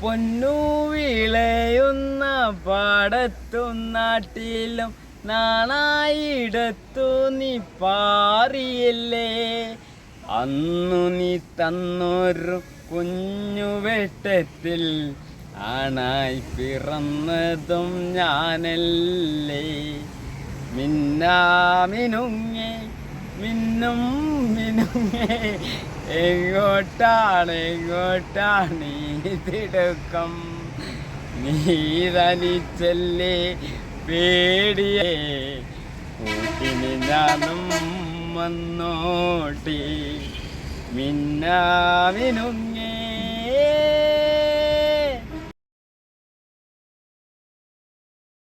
പൊന്നു വിളയുന്ന പാടത്തും നാട്ടിലും നാണായിടത്തു നീ പാറിയല്ലേ? അന്നു നീ തന്നൊരു കുഞ്ഞു വെട്ടത്തിൽ ആണായി പിറന്നതും ഞാനല്ലേ. മിന്നാമിനുങ്ങേ മിന്നും മിനുങ്ങേ എങ്ങോട്ടാണ് എങ്ങോട്ടാണ് തിടുക്കം? നീ തനിച്ചല്ലേ പേടിയേ കൂട്ടിന് വന്നോട്ടി. മിന്നാമിനുങ്ങേ